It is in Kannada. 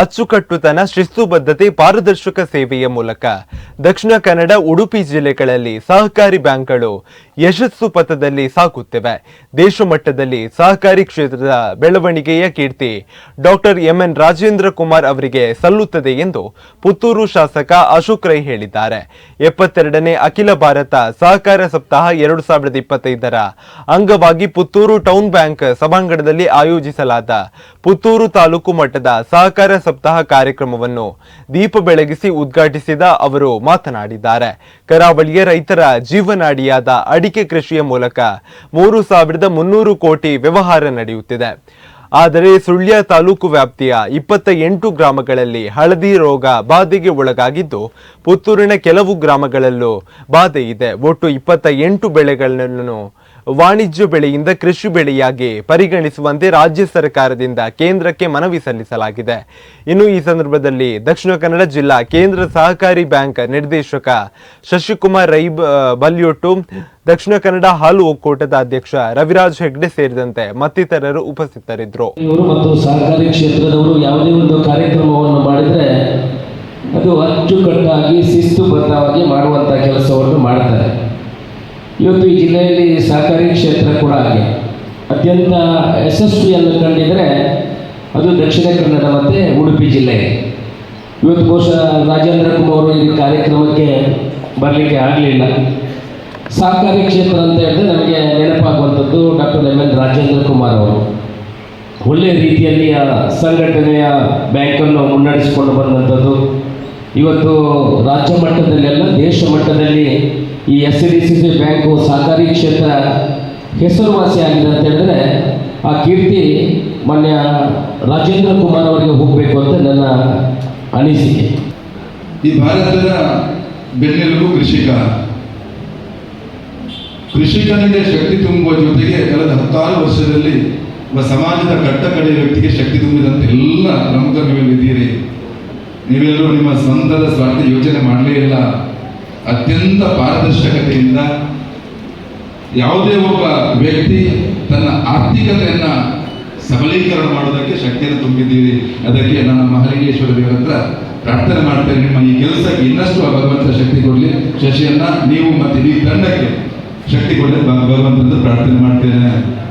ಅಚ್ಚುಕಟ್ಟುತನ ಶಿಸ್ತುಬದ್ಧತೆ ಪಾರದರ್ಶಕ ಸೇವೆಯ ಮೂಲಕ. ದಕ್ಷಿಣ ಕನ್ನಡ, ಉಡುಪಿ ಜಿಲ್ಲೆಗಳಲ್ಲಿ ಸಹಕಾರಿ ಬ್ಯಾಂಕ್ಗಳು ಯಶಸ್ಸು ಪಥದಲ್ಲಿ ಸಾಗುತ್ತಿವೆ ದೇಶ ಮಟ್ಟದಲ್ಲಿ ಸಹಕಾರಿ ಕ್ಷೇತ್ರದ ಬೆಳವಣಿಗೆಯ ಕೀರ್ತಿ ಡಾಕ್ಟರ್ ಎಂಎನ್ ರಾಜೇಂದ್ರ ಕುಮಾರ್ ಅವರಿಗೆ ಸಲ್ಲುತ್ತದೆ ಎಂದು ಪುತ್ತೂರು ಶಾಸಕ ಅಶೋಕ್ ರೈ ಹೇಳಿದ್ದಾರೆ. ಎಪ್ಪತ್ತೆರಡನೇ ಅಖಿಲ ಭಾರತ ಸಹಕಾರ ಸಪ್ತಾಹ ಎರಡು ಸಾವಿರದ ಇಪ್ಪತ್ತೈದರ ಅಂಗವಾಗಿ ಪುತ್ತೂರು ಟೌನ್ ಬ್ಯಾಂಕ್ ಸಭಾಂಗಣದಲ್ಲಿ ಆಯೋಜಿಸಲಾದ ಪುತ್ತೂರು ತಾಲೂಕು ಮಟ್ಟದ ಸಹಕಾರ ಸಪ್ತಾಹ ಕಾರ್ಯಕ್ರಮವನ್ನು ದೀಪ ಬೆಳಗಿಸಿ ಉದ್ಘಾಟಿಸಿದ ಅವರು ಮಾತನಾಡಿದ್ದಾರೆ. ಕರಾವಳಿಯ ರೈತರ ಜೀವನಾಡಿಯಾದ ಅಡಿಕೆ ಕೃಷಿಯ ಮೂಲಕ ಮೂರು ಸಾವಿರದ ಮುನ್ನೂರು ಕೋಟಿ ವ್ಯವಹಾರ ನಡೆಯುತ್ತಿದೆ. ಆದರೆ ಸುಳ್ಯ ತಾಲೂಕು ವ್ಯಾಪ್ತಿಯ ಇಪ್ಪತ್ತ ಎಂಟು ಗ್ರಾಮಗಳಲ್ಲಿ ಹಳದಿ ರೋಗ ಬಾಧೆಗೆ ಒಳಗಾಗಿದ್ದು, ಪುತ್ತೂರಿನ ಕೆಲವು ಗ್ರಾಮಗಳಲ್ಲೂ ಬಾಧೆ ಇದೆ ಒಟ್ಟು ಇಪ್ಪತ್ತ ಎಂಟು ಬೆಳೆಗಳನ್ನು ವಾಣಿಜ್ಯ ಬೆಳೆಯಿಂದ ಕೃಷಿ ಬೆಳೆಯಾಗಿ ಪರಿಗಣಿಸುವಂತೆ ರಾಜ್ಯ ಸರ್ಕಾರದಿಂದ ಕೇಂದ್ರಕ್ಕೆ ಮನವಿ ಸಲ್ಲಿಸಲಾಗಿದೆ. ಇನ್ನು ಈ ಸಂದರ್ಭದಲ್ಲಿ ದಕ್ಷಿಣ ಕನ್ನಡ ಜಿಲ್ಲಾ ಕೇಂದ್ರ ಸಹಕಾರಿ ಬ್ಯಾಂಕ್ ನಿರ್ದೇಶಕ ಶಶಿಕುಮಾರ್ ರೈ ಬಲ್ಯೋಟು ದಕ್ಷಿಣ ಕನ್ನಡ ಹಾಲು ಒಕ್ಕೂಟದ ಅಧ್ಯಕ್ಷ ರವಿರಾಜ್ ಹೆಗ್ಡೆ ಸೇರಿದಂತೆ ಮತ್ತಿತರರು ಉಪಸ್ಥಿತರಿದ್ದರು. ಸಹಕಾರಿ ಕ್ಷೇತ್ರದವರು ಯಾವುದೇ ಒಂದು ಕಾರ್ಯಕ್ರಮವನ್ನು ಮಾಡಿದರೆ ಅದು ಅಚ್ಚುಕಟ್ಟಾಗಿ ಶಿಸ್ತುಬದ್ಧವಾಗಿ ಮಾಡುವಂಥ ಕೆಲಸವನ್ನು ಮಾಡ್ತಾರೆ. ಇವತ್ತು ಈ ಜಿಲ್ಲೆಯಲ್ಲಿ ಸಹಕಾರಿ ಕ್ಷೇತ್ರ ಕೂಡ ಹಾಗೆ. ಅತ್ಯಂತ ಯಶಸ್ವಿಯನ್ನು ಕಂಡಿದ್ರೆ ಅದು ದಕ್ಷಿಣ ಕನ್ನಡ ಮತ್ತು ಉಡುಪಿ ಜಿಲ್ಲೆ. ಇವತ್ತು ಬಹುಶಃ ರಾಜೇಂದ್ರ ಕುಮಾರ್ ಈ ಕಾರ್ಯಕ್ರಮಕ್ಕೆ ಬರಲಿಕ್ಕೆ ಆಗಲಿಲ್ಲ. ಸಹಕಾರಿ ಕ್ಷೇತ್ರ ಅಂತ ಹೇಳಿದ್ರೆ ನಮಗೆ ನೆನಪಾಗುವಂಥದ್ದು doctor M N Rajendra Kumar ಅವರು. ಒಳ್ಳೆಯ ರೀತಿಯಲ್ಲಿ ಆ ಸಂಘಟನೆಯ ಬ್ಯಾಂಕನ್ನು ಮುನ್ನಡೆಸಿಕೊಂಡು ಬಂದಂಥದ್ದು. ಇವತ್ತು ರಾಜ್ಯ ಮಟ್ಟದಲ್ಲೆಲ್ಲ ದೇಶ ಮಟ್ಟದಲ್ಲಿ ಈ S D C C bank ಸಹಕಾರಿ ಕ್ಷೇತ್ರ ಹೆಸರುವಾಸಿಯಾಗಿದೆ ಅಂತ ಹೇಳಿದ್ರೆ, ಆ ಕೀರ್ತಿ ಮಾನ್ಯ ರಾಜೇಂದ್ರ ಕುಮಾರ್ ಅವರಿಗೆ ಹೋಗಬೇಕು ಅಂತ ನನ್ನ ಅನಿಸಿಕೆ. ಈ ಭಾರತದ ಬೆನ್ನೆಲುಬು ಕೃಷಿಕ. ಕೃಷಿಕನಿಗೆ ಶಕ್ತಿ ತುಂಬುವ ಜೊತೆಗೆ ಕಳೆದ ಹತ್ತಾರು ವರ್ಷದಲ್ಲಿ ಸಮಾಜದ ಕಟ್ಟಕಡೆಯ ವ್ಯಕ್ತಿಗೆ ಶಕ್ತಿ ತುಂಬಿದಂತೆ ಎಲ್ಲ ಪ್ರಮುಖ ನೀವೆಲ್ಲಿದ್ದೀರಿ ನೀವೆಲ್ಲರೂ ನಿಮ್ಮ ಸ್ವಂತದ ಸ್ವಾರ್ಥ ಯೋಚನೆ ಮಾಡಲೇ ಇಲ್ಲ. ಅತ್ಯಂತ ಪಾರದರ್ಶಕತೆಯಿಂದ ಯಾವುದೇ ಒಬ್ಬ ವ್ಯಕ್ತಿ ತನ್ನ ಆರ್ಥಿಕತೆಯನ್ನು ಸಬಲೀಕರಣ ಮಾಡೋದಕ್ಕೆ ಶಕ್ತಿಯನ್ನು ತುಂಬಿದ್ದೀರಿ. ಅದಕ್ಕೆ ನಾನು ಮಹಾಲಿಂಗೇಶ್ವರ ದೇವರ ಪ್ರಾರ್ಥನೆ ಮಾಡ್ತೇನೆ. ನಿಮ್ಮ ಈ ಕೆಲಸಕ್ಕೆ ಇನ್ನಷ್ಟು ಆ ಭಗವಂತ ಶಕ್ತಿ ಕೊಡಲಿ. ಶಶಿಯನ್ನ ನೀವು ಮತ್ತು ಇಡೀ ತಂಡಕ್ಕೆ ಶಕ್ತಿ ಕೊಡಲಿ. ಭಗವಂತನ ಪ್ರಾರ್ಥನೆ ಮಾಡ್ತೇನೆ.